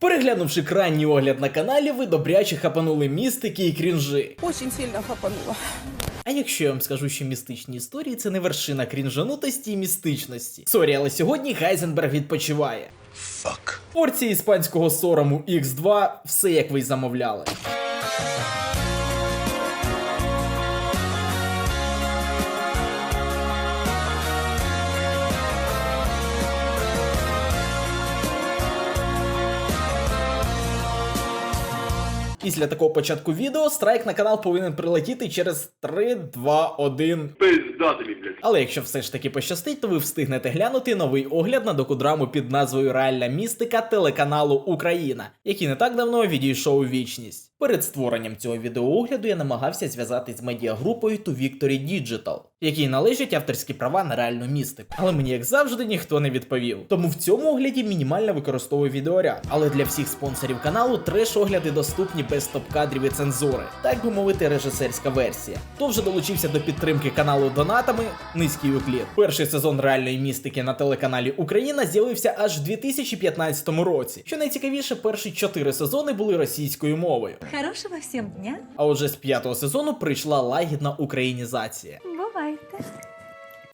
Переглянувши крайній огляд на каналі, ви добряче хапанули містики і крінжи. Очень сильно хапануло. А якщо я вам скажу, що містичні історії це не вершина крінжанутості і містичності. Сорі, але сьогодні Гайзенберг відпочиває. Фак. Порції іспанського сорому X2 все як ви й замовляли. Після такого початку відео страйк на канал повинен прилетіти через 3, 2, 1. Пиздатими, блядь. Але якщо все ж таки пощастить, то ви встигнете глянути новий огляд на докудраму під назвою Реальна містика телеканалу Україна, який не так давно відійшов у вічність. Перед створенням цього відеоогляду я намагався зв'язатись з медіагрупою To Victory Digital, якій належать авторські права на реальну містику. Але мені, як завжди, ніхто не відповів. Тому в цьому огляді мінімально використовую відеоряд. Але для всіх спонсорів каналу треш-огляди доступні без топ-кадрів і цензури, так би мовити, режисерська версія. Хто вже долучився до підтримки каналу донатами, низький уклін. Перший сезон реальної містики на телеканалі Україна з'явився аж в 2015 році. Що найцікавіше, перші чотири сезони були російською мовою. Хорошего всем дня. А отже, з п'ятого сезону прийшла лагідна українізація. like this.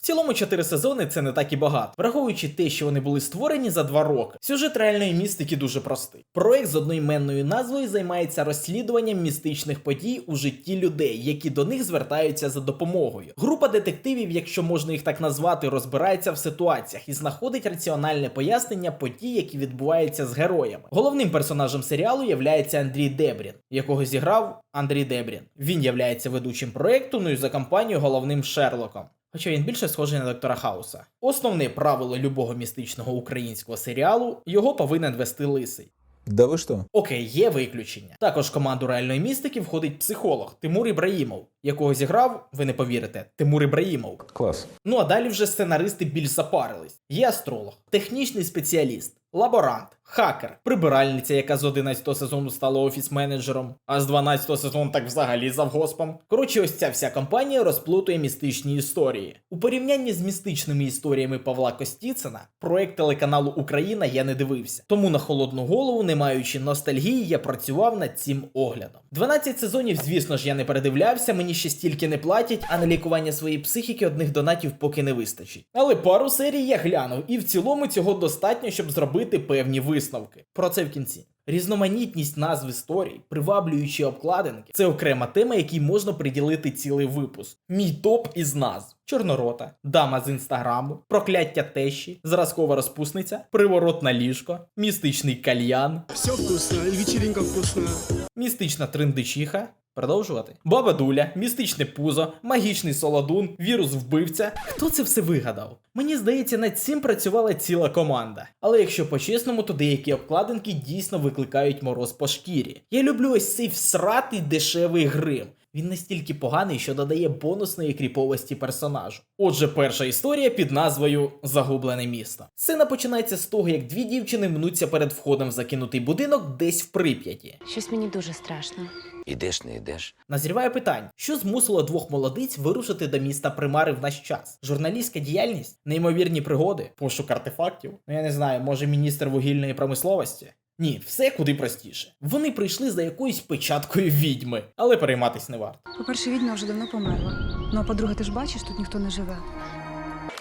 Цілому чотири сезони це не так і багато, враховуючи те, що вони були створені за два роки. Сюжет реальної містики дуже простий. Проект з одноіменною назвою займається розслідуванням містичних подій у житті людей, які до них звертаються за допомогою. Група детективів, якщо можна їх так назвати, розбирається в ситуаціях і знаходить раціональне пояснення подій, які відбуваються з героями. Головним персонажем серіалу являється Андрій Дебрін, якого зіграв Андрій Дебрін. Він являється ведучим проекту, ну і за компанію головним Шерлоком. Хоча він більше схожий на доктора Хауса. Основне правило любого містичного українського серіалу його повинен вести лисий. Да ви що? Окей, є виключення. Також в команду реальної містики входить психолог Тимур Ібраїмов, якого зіграв, ви не повірите, Тимур Ібраїмов. Класс. Ну а далі вже сценаристи більш запарились. Є астролог, технічний спеціаліст, лаборант, хакер, прибиральниця, яка з 11 сезону стала офіс-менеджером, а з 12 сезону так взагалі завгоспом. Коротше, ось ця вся компанія розплутує містичні історії. У порівнянні з містичними історіями Павла Костіцина, проект телеканалу Україна я не дивився. Тому на холодну голову, не маючи ностальгії, я працював над цим оглядом. 12 сезонів, звісно ж, я не передивлявся, мені ще стільки не платять, а на лікування своєї психіки одних донатів поки не вистачить. Але пару серій я глянув, і в цілому цього достатньо, щоб зробити певні висновки. Про це в кінці. Різноманітність назв історій, приваблюючі обкладинки це окрема тема, якій можна приділити цілий випуск. Мій топ із назв: Чорнорота, Дама з інстаграму, Прокляття тещі, Зразкова розпусниця, Приворот на ліжко, Містичний кальян, Все вкусно, вечеринка вкусная. Містична триндичиха. Продовжувати. Баба Дуля, містичне пузо, магічний солодун, вірус вбивця. Хто це все вигадав? Мені здається, над цим працювала ціла команда. Але якщо по-чесному, то деякі обкладинки дійсно викликають мороз по шкірі. Я люблю ось цей всратий дешевий грим. Він настільки поганий, що додає бонусної кріповості персонажу. Отже, перша історія під назвою Загублене місто. Сцена починається з того, як дві дівчини мнуться перед входом в закинутий будинок десь в Прип'яті. Щось мені дуже страшно. Ідеш, не йдеш. Назріває питання, що змусило двох молодиць вирушити до міста Примари в наш час? Журналістська діяльність, неймовірні пригоди, пошук артефактів. Ну я не знаю, може міністр вугільної промисловості? Ні, все куди простіше. Вони прийшли за якоюсь печаткою відьми, але перейматись не варто. По-перше, відьма вже давно померла. Ну а по-друге, ти ж бачиш, тут ніхто не живе.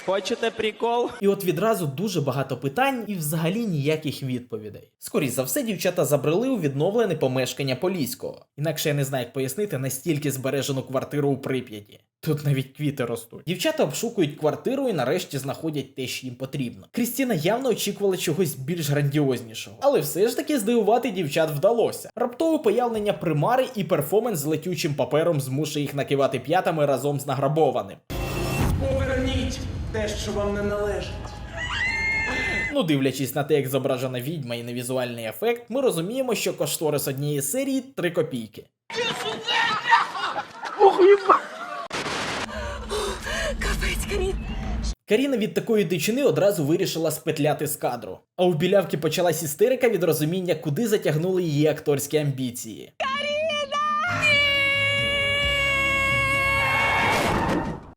Хочете прикол? І от відразу дуже багато питань і взагалі ніяких відповідей. Скоріше за все, дівчата забрели у відновлене помешкання Поліського. Інакше я не знаю, як пояснити настільки збережену квартиру у Прип'яті. Тут навіть квіти ростуть. Дівчата обшукують квартиру і нарешті знаходять те, що їм потрібно. Крістіна явно очікувала чогось більш грандіознішого, але все ж таки здивувати дівчат вдалося. Раптове появлення примари і перформанс з летючим папером змушує їх накивати п'ятами разом з награбованим. Поверніть те, що вам не належить. Ну, дивлячись на те, як зображена відьма і на візуальний ефект, ми розуміємо, що кошторис однієї серії 3 копійки. Каріна від такої дичини одразу вирішила спетляти з кадру. А у білявки почалась істерика від розуміння, куди затягнули її акторські амбіції.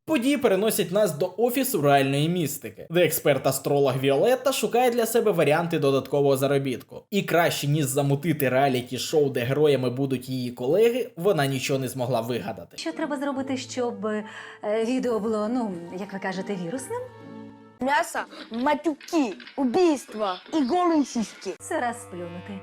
Події переносять нас до офісу реальної містики, де експерт-астролог Віолетта шукає для себе варіанти додаткового заробітку. І краще ніж замутити реаліті-шоу, де героями будуть її колеги, вона нічого не змогла вигадати. Що треба зробити, щоб е, відео було, ну, як ви кажете, вірусним? Мясо, матюки, убийства и голые сиськи. Це раз сплюнути.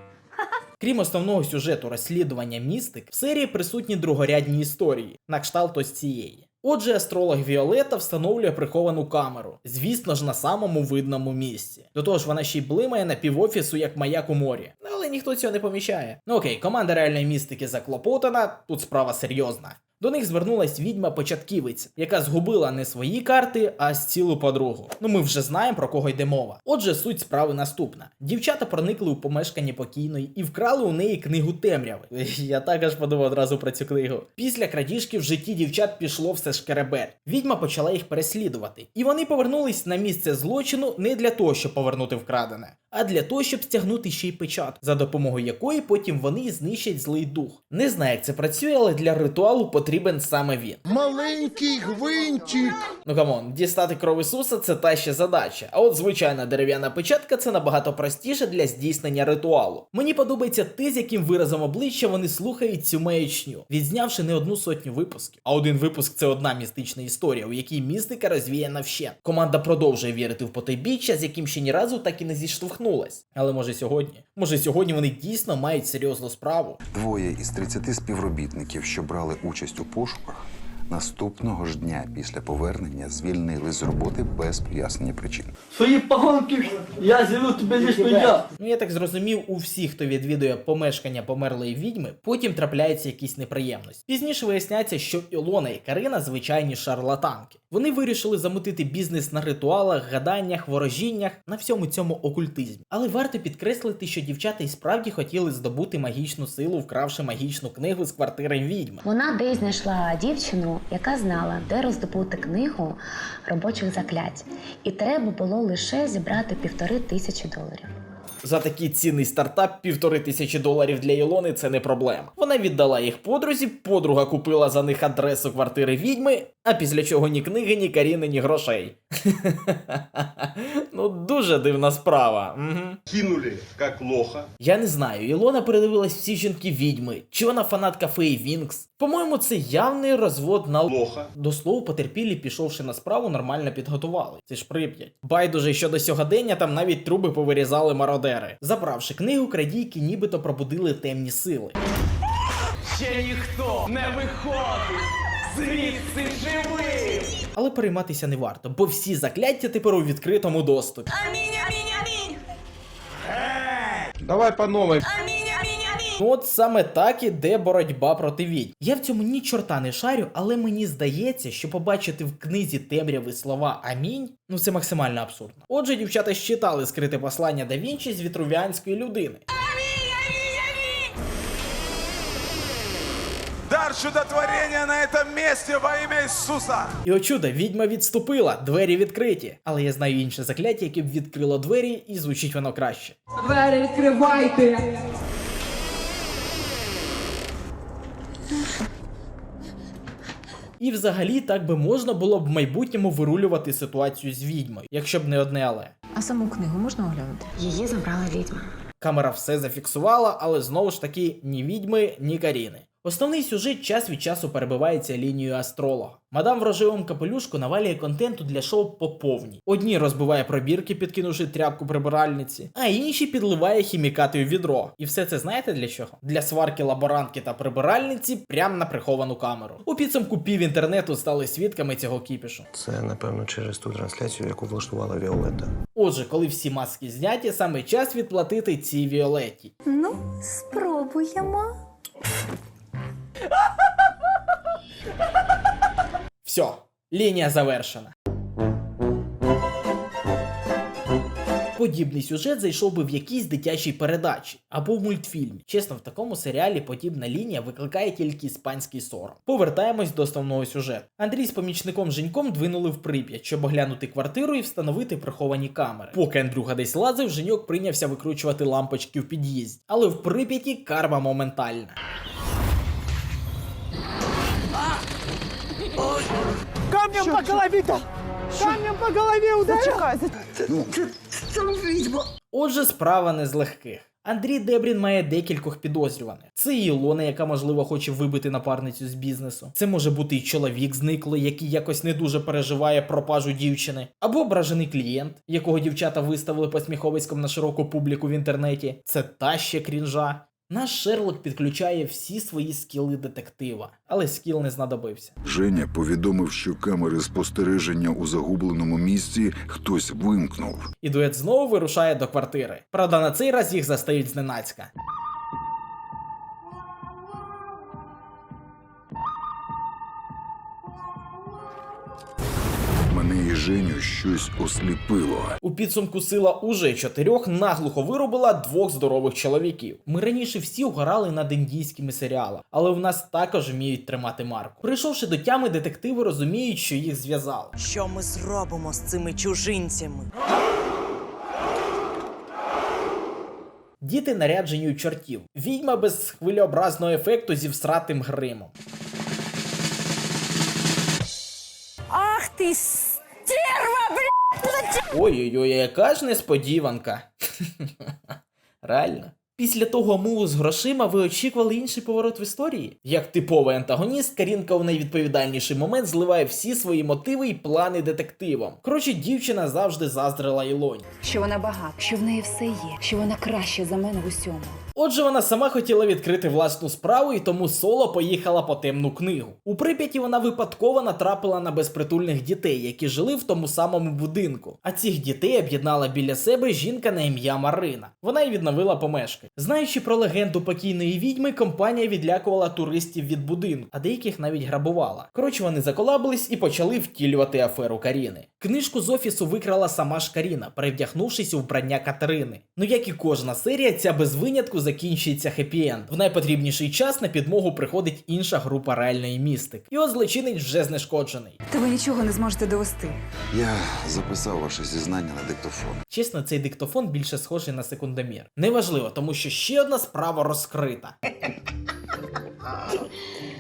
Крім основного сюжету розслідування містик, в серії присутні другорядні історії, на кшталт ось цієї. Отже, астролог Віолета встановлює приховану камеру, звісно ж, на самому видному місці. До того ж, вона ще й блимає на півофісу як маяк у морі. Але ніхто цього не помічає. Ну окей, команда реальної містики заклопотана, тут справа серйозна. До них звернулась відьма-початківиця, яка згубила не свої карти, а з цілу подругу. Ну ми вже знаємо про кого йде мова. Отже, суть справи наступна: дівчата проникли у помешкання покійної і вкрали у неї книгу темряви. Я також подумав одразу про цю книгу. Після крадіжки в житті дівчат пішло все шкеребер. Відьма почала їх переслідувати, і вони повернулись на місце злочину не для того, щоб повернути вкрадене, а для того, щоб стягнути ще й печатку, за допомогою якої потім вони знищать злий дух. Не знаю, як це працює, але для ритуалу потрібен саме він. Маленький гвинтик. Ну камон, дістати кров Ісуса це та ще задача. А от звичайна дерев'яна печатка це набагато простіше для здійснення ритуалу. Мені подобається те, з яким виразом обличчя вони слухають цю маячню, відзнявши не одну сотню випусків. А один випуск це одна містична історія, у якій містика розвіяна вщент. Команда продовжує вірити в потойбіччя, з яким ще ні разу так і не зіштовхнулась. Але може сьогодні? Може сьогодні вони дійсно мають серйозну справу. Двоє із 30 співробітників, що брали участь у пошуках, наступного ж дня після повернення звільнили з роботи без пояснення причин. Свої погонки я зілю тебе лично я. Ну я так зрозумів, у всіх, хто відвідує помешкання померлої відьми, потім трапляються якісь неприємності. Пізніше виясняється, що Ілона і Карина звичайні шарлатанки. Вони вирішили замутити бізнес на ритуалах, гаданнях, ворожіннях, на всьому цьому окультизмі. Але варто підкреслити, що дівчата і справді хотіли здобути магічну силу, вкравши магічну книгу з квартири відьми. Вона десь знайшла дівчину, яка знала, де роздобути книгу робочих заклять, і треба було лише зібрати півтори тисячі доларів. За такий цінний стартап півтори тисячі доларів для Ілони це не проблема. Вона віддала їх подрузі, подруга купила за них адресу квартири відьми, а після чого ні книги, ні Каріни, ні грошей. ну дуже дивна справа. Кинули, как лоха. Я не знаю, Ілона передивилась всі жінки відьми, чи вона фанатка Феї Вінкс. По-моєму, це явний розвод на Лоха. до слова, потерпілі, пішовши на справу, нормально підготували. Це ж прип'ять. Байдуже, що до сьогодення там навіть труби повирізали мародери. Забравши книгу, крадійки нібито пробудили темні сили. Ще ніхто не виходить звідси живим. Але перейматися не варто, бо всі закляття тепер у відкритому доступі. Амінь, Давай по новій. От саме так іде боротьба проти відьм. Я в цьому ні чорта не шарю, але мені здається, що побачити в книзі темряви слова Амінь, ну це максимально абсурдно. Отже, дівчата щитали скрите послання да Вінчі з вітрувіанської людини. Дар чудотворения на этом месте во имя Иисуса. І о чудо, відьма відступила, двері відкриті. Але я знаю інше закляття, яке б відкрило двері, і звучить воно краще. Двері відкривайте. І взагалі так би можна було б в майбутньому вирулювати ситуацію з відьмою, якщо б не одне але. А саму книгу можна оглянути? Її забрала відьма. Камера все зафіксувала, але знову ж таки ні відьми, ні Каріни. Основний сюжет час від часу перебивається лінією астролога. Мадам в рожевому капелюшку навалює контенту для шоу по повній. Одні розбиває пробірки, підкинувши тряпку прибиральниці, а інші підливає хімікати у відро. І все це знаєте для чого? Для сварки лаборантки та прибиральниці прямо на приховану камеру. У підсумку пів інтернету стали свідками цього кіпішу. Це, напевно, через ту трансляцію, яку влаштувала Віолетта. Отже, коли всі маски зняті, саме час відплатити цій Віолетті. Ну, спробуємо. Все, лінія завершена. Подібний сюжет зайшов би в якійсь дитячій передачі або в мультфільмі. Чесно, в такому серіалі подібна лінія викликає тільки іспанський сором. Повертаємось до основного сюжету. Андрій з помічником Женьком двинули в Прип'ять, щоб оглянути квартиру і встановити приховані камери. Поки Андрюха десь лазив, Женьок прийнявся викручувати лампочки в під'їзді. Але в Прип'яті карма моментальна. Камнем по голове да! Камнем по голове ударил! Отже, справа не з легких. Андрій Дебрін має декількох підозрюваних. Це і Ілона, яка можливо хоче вибити напарницю з бізнесу. Це може бути і чоловік зниклий, який якось не дуже переживає пропажу дівчини, або ображений клієнт, якого дівчата виставили посміховиськом на широку публіку в інтернеті. Це та ще крінжа. Наш Шерлок підключає всі свої скіли детектива, але скіл не знадобився. Женя повідомив, що камери спостереження у загубленому місці хтось вимкнув. І дует знову вирушає до квартири. Правда, на цей раз їх застають зненацька. Женю щось осліпило. У підсумку сила уже чотирьох наглухо виробила двох здорових чоловіків. Ми раніше всі угорали над індійськими серіалами, але в нас також вміють тримати марку. Прийшовши до тями, детективи розуміють, що їх зв'язали. Що ми зробимо з цими чужинцями? Діти наряджені у чортів. Відьма без хвилеобразного ефекту зі всратим гримом. Ах ты стерва, блядь! Ой-ой-ой, яка ж несподіванка. Реально. Після того муву з грошима ви очікували інший поворот в історії? Як типовий антагоніст, Карінка у найвідповідальніший момент зливає всі свої мотиви і плани детективам. Коротше, дівчина завжди заздрила Ілоні. Що вона багата, що в неї все є, що вона краще за мене в усьому. Отже, вона сама хотіла відкрити власну справу і тому соло поїхала по темну книгу. У Прип'яті вона випадково натрапила на безпритульних дітей, які жили в тому самому будинку. А цих дітей об'єднала біля себе жінка на ім'я Марина. Вона й відновила помешки. Знаючи про легенду покійної відьми, компанія відлякувала туристів від будинку, а деяких навіть грабувала. Коротше, вони заколабились і почали втілювати аферу Каріни. Книжку з офісу викрала сама ж Каріна, перевдягнувшись у вбрання Катерини. Ну як і кожна серія, ця без винятку закінчується хеппі-енд. В найпотрібніший час на підмогу приходить інша група реальної містик. І от злочинець вже знешкоджений. Та ви нічого не зможете довести. Я записав ваше зізнання на диктофон. Чесно, цей диктофон більше схожий на секундомір. Неважливо, тому що ще одна справа розкрита.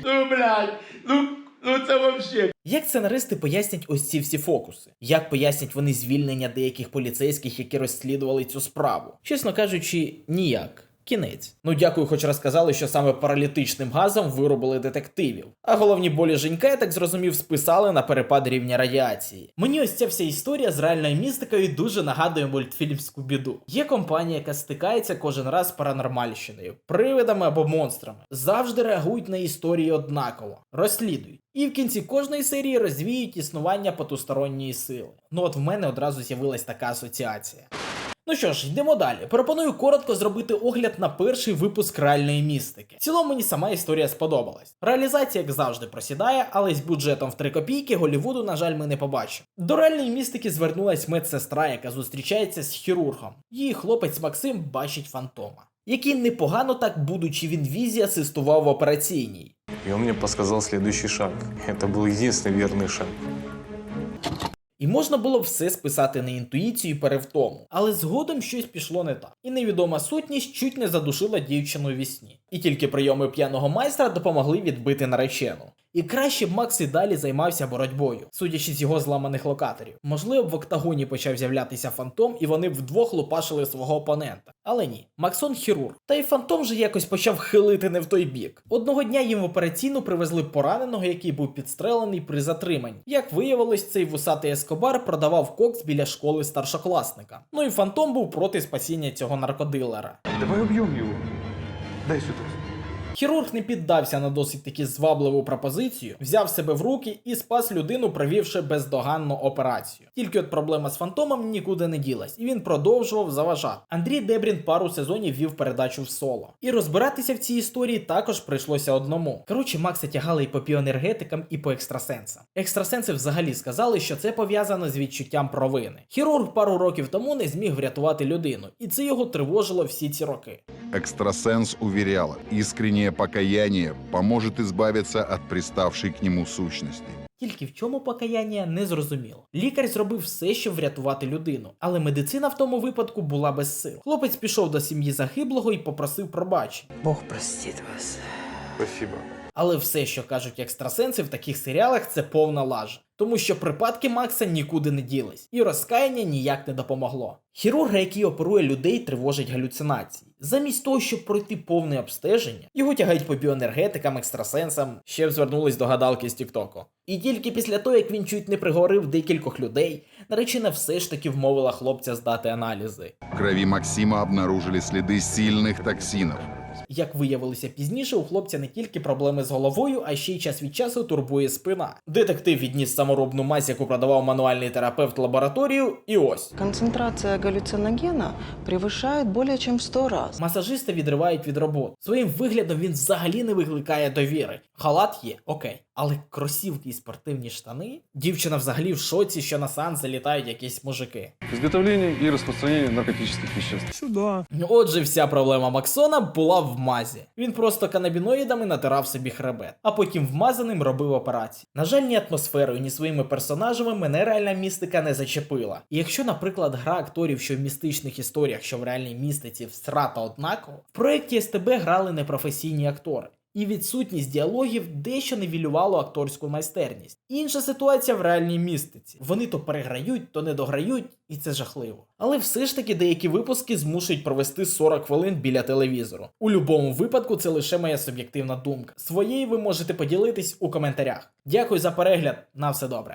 Ну, блядь, ну, ну це вообще. Як сценаристи пояснять ось ці всі фокуси? Як пояснять вони звільнення деяких поліцейських, які розслідували цю справу? Чесно кажучи, ніяк. Кінець. Ну дякую, хоч розказали, що саме паралітичним газом виробили детективів. А головні болі Женька, я так зрозумів, списали на перепад рівня радіації. Мені ось ця вся історія з реальною містикою дуже нагадує мультфільм Скубіду. Є компанія, яка стикається кожен раз з паранормальщиною, привидами або монстрами. Завжди реагують на історії однаково, розслідують. І в кінці кожної серії розвіють існування потусторонньої сили. Ну от в мене одразу з'явилась така асоціація. Ну що ж, йдемо далі. Пропоную коротко зробити огляд на перший випуск реальної містики. В цілому мені сама історія сподобалась. Реалізація, як завжди, просідає, але з бюджетом в 3 копійки Голівуду, на жаль, ми не побачимо. До реальної містики звернулась медсестра, яка зустрічається з хірургом. Її хлопець Максим бачить фантома. Який непогано так, будучи в інвізі, асистував в операційній. И он мне подсказал следующий шаг. Это был единственный верный шаг. І можна було все списати на інтуїцію і перевтому, але згодом щось пішло не так. І невідома сутність чуть не задушила дівчину вісні. І тільки прийоми п'яного майстра допомогли відбити наречену. І краще б Макс і далі займався боротьбою, судячи з його зламаних локаторів. Можливо, в октагоні почав з'являтися фантом, і вони вдвох лупашили свого опонента. Але ні, Максон хірург. Та й фантом же якось почав хилити не в той бік. Одного дня їм в операційну привезли пораненого, який був підстрелений при затриманні. Як виявилось, цей вусатий ескобар продавав кокс біля школи старшокласника. Ну і фантом був проти спасіння цього наркодилера. Давай убьем его. Дай сюда. Хірург не піддався на досить таки звабливу пропозицію, взяв себе в руки і спас людину, провівши бездоганну операцію. Тільки от проблема з фантомом нікуди не ділась, і він продовжував заважати. Андрій Дебрін пару сезонів вів передачу в соло. І розбиратися в цій історії також прийшлося одному. Коротше, Макса тягали і по піоенергетикам, і по екстрасенсам. Екстрасенси взагалі сказали, що це пов'язано з відчуттям провини. Хірург пару років тому не зміг врятувати людину, і це його тривожило всі ці роки. Экстрасенс уверяла, искреннее покаяние поможет избавиться от приставшей к нему сущности. Тільки в чому покаяння не зрозуміло. Лікар зробив все, щоб врятувати людину, але медицина в тому випадку була без сил. Хлопець пішов до сім'ї загиблого і попросив пробачення. Бог простить вас. Спасибо. Але все, що кажуть екстрасенси в таких серіалах, це повна лажа. Тому що припадки Макса нікуди не ділись, і розкаяння ніяк не допомогло. Хірурга, який оперує людей, тривожить галюцинації. Замість того, щоб пройти повне обстеження, його тягають по біоенергетикам, екстрасенсам, ще б звернулись до гадалки з Тіктоку. І тільки після того, як він чуть не пригорив декількох людей, наречена все ж таки вмовила хлопця здати аналізи. В крови Максима обнаружили следы сильных токсинов. Як виявилося пізніше, у хлопця не тільки проблеми з головою, а ще й час від часу турбує спина. Детектив відніс саморобну мазь, яку продавав мануальний терапевт лабораторію, і ось. концентрація галюциногена превышает більше ніж в 100 раз. Масажиста відривають від роботи. Своїм виглядом він взагалі не викликає довіри. Халат є, окей. Але кросівки і спортивні штани? Дівчина взагалі в шоці, що на сан залітають якісь мужики. Изготовление и распространение наркотических веществ. Сюда. Отже, вся проблема Максона була в мазі. Він просто канабіноїдами натирав собі хребет, а потім вмазаним робив операції. На жаль, ні атмосферою, ні своїми персонажами мене реальна містика не зачепила. І якщо, наприклад, гра акторів, що в містичних історіях, що в реальній містиці всрата однаково, в проєкті СТБ грали непрофесійні актори. І відсутність діалогів дещо невілювало акторську майстерність. Інша ситуація в реальній містиці. Вони то переграють, то не дограють, і це жахливо. Але все ж таки деякі випуски змушують провести 40 хвилин біля телевізору. У будь-якому випадку це лише моя суб'єктивна думка. Своєї ви можете поділитись у коментарях. Дякую за перегляд, на все добре.